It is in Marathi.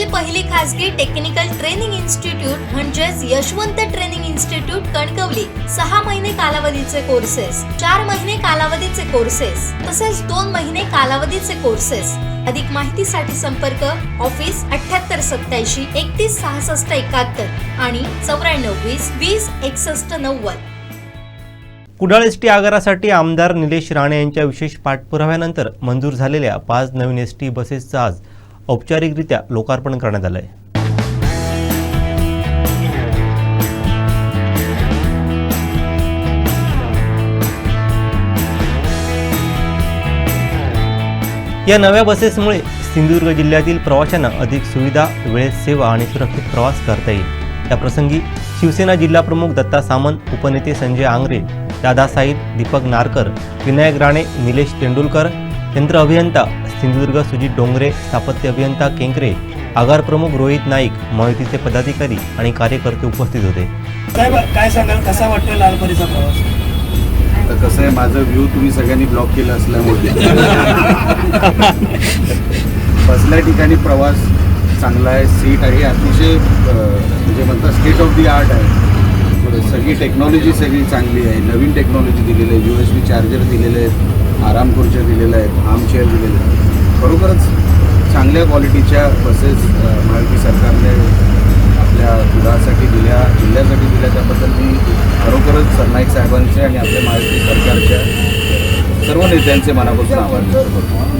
देशातील पहिली खासगी टेक्निकल ट्रेनिंग इन्स्टिट्यूट म्हणजेच यशवंत ट्रेनिंग इन्स्टिट्यूट कणकवली. सहा महिने कालावधीचे कोर्सेस चार महिने कालावधीचे कोर्सेस तसेच दोन महिने कालावधीचे कोर्सेस अधिक माहितीसाठी संपर्क ऑफिस अठ्याहत्तर सत्याऐंशी एकतीस सहासष्ट एकाहत्तर आणि चौऱ्याण्णव वीस वीस एकसष्ट नव्वद. कुडाळ एस टी आगारासाठी आमदार निलेश राणे यांच्या विशेष पाठपुराव्यानंतर मंजूर झालेल्या पाच नवीन एस टी बसेसचा आज औपचारिकरित्या लोकार्पण करण्यात आलं आहे या नव्या बसेसमुळे सिंधुदुर्ग जिल्ह्यातील प्रवाशांना अधिक सुविधा वेळेत सेवा आणि सुरक्षित प्रवास करता येईल. या प्रसंगी शिवसेना जिल्हाप्रमुख दत्ता सामंत उपनेते संजय आंग्रे दादा साईद दीपक नारकर विनायक राणे निलेश तेंडुलकर यंत्र अभियंता सिंधुदुर्ग सुजित डोंगरे स्थापत्य अभियंता केंकरे आगार प्रमुख रोहित नाईक महायुतीचे पदाधिकारी आणि कार्यकर्ते उपस्थित होते. साहेब काय सांगाल? कसा वाटतोय लालपरीचा प्रवास? तर कसं आहे माझं व्ह्यू तुम्ही सगळ्यांनी ब्लॉक केलं असल्यामुळे. बसल्या ठिकाणी प्रवास चांगला आहे सीट आहे अतिशय म्हणजे म्हणतात स्टेट ऑफ दी आर्ट आहे. सगळी टेक्नॉलॉजी सगळी चांगली आहे. नवीन टेक्नॉलॉजी दिलेली आहे. यू एस बी चार्जर दिलेले आहेत आराम खुर्च्या दिलेल्या आहेत आर्म चेअर दिलेले आहेत. खरोखरच चांगल्या क्वालिटीच्या बसेस अं, सरकारने आपल्या दुधासाठी दिल्या जिल्ह्यासाठी दिल्या. त्याबद्दल मी खरोखरच सरनाईक साहेबांचे आणि आपल्या महायुती सरकारच्या सर्व नेत्यांचे मनापासून आभार व्यक्त करतो.